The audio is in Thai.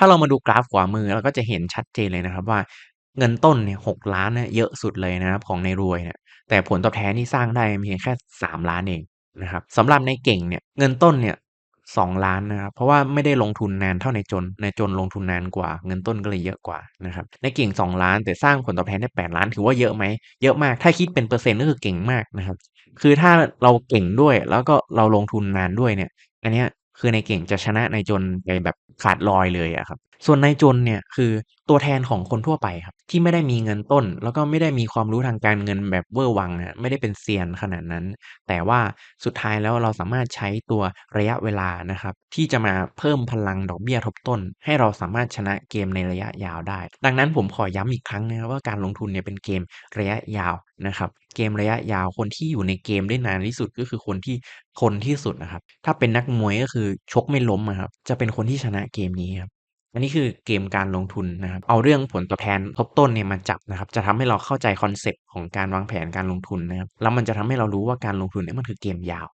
ถ้าเรามาดูกราฟขวามือเราก็จะเห็นชัดเจนเลยนะครับว่าเงินต้นเนี่ยหกล้านเนี่ยเยอะสุดเลยนะครับของในรวยเนี่ยแต่ผลตอบแทนที่สร้างได้เพียงแค่สามล้านเองนะครับสำหรับในเก่งเนี่ยเงินต้นเนี่ยสองล้านนะครับเพราะว่าไม่ได้ลงทุนนานเท่าในจนในจนลงทุนนานกว่า เงินต้นก็เลยเยอะกว่านะครับในเก่งสองล้าน แต่สร้างผลตอบแทนได้แปดล้าน ถือว่าเยอะไหมเยอะมากถ้าคิดเป็นเปอร์เซ็นต์ก็คือเก่งมากนะครับคือถ้าเราเก่งด้วยแล้วก็เราลงทุนนานด้วยเนี่ยอันเนี้ย คือในเก่งจะชนะนายจนไปแบบขาดลอยเลยอะครับ ส่วนนายจนเนี่ยคือตัวแทนของคนทั่วไปครับ ที่ไม่ได้มีเงินต้น แล้วก็ไม่ได้มีความรู้ทางการเงินแบบเวอร์วังอะไม่ได้เป็นเซียนขนาดนั้น แต่ว่าสุดท้ายแล้วเราสามารถใช้ตัวระยะเวลานะครับ ที่จะมาเพิ่มพลังดอกเบี้ยทบต้น ให้เราสามารถชนะเกมในระยะยาวได้ ดังนั้นผมขอย้ำอีกครั้งนะครับว่าการลงทุนเนี่ยเป็นเกมระยะยาว นะครับ เกมระยะยาวคนที่อยู่ในเกมได้นานที่สุดก็คือคนที่ทนที่สุดนะครับ ถ้าเป็นนักมวยก็คือชกไม่ล้มครับ จะเป็นคนที่ชนะเกมนี้ครับอันนี้คือเกมการลงทุนนะครับ เอาเรื่องผลตอบแทนทบต้นเนี่ยมาจับนะครับ จะทำให้เราเข้าใจคอนเซปต์ของการวางแผนการลงทุนนะครับ แล้วมันจะทำให้เรารู้ว่าการลงทุนเนี่ยมันคือเกมยาว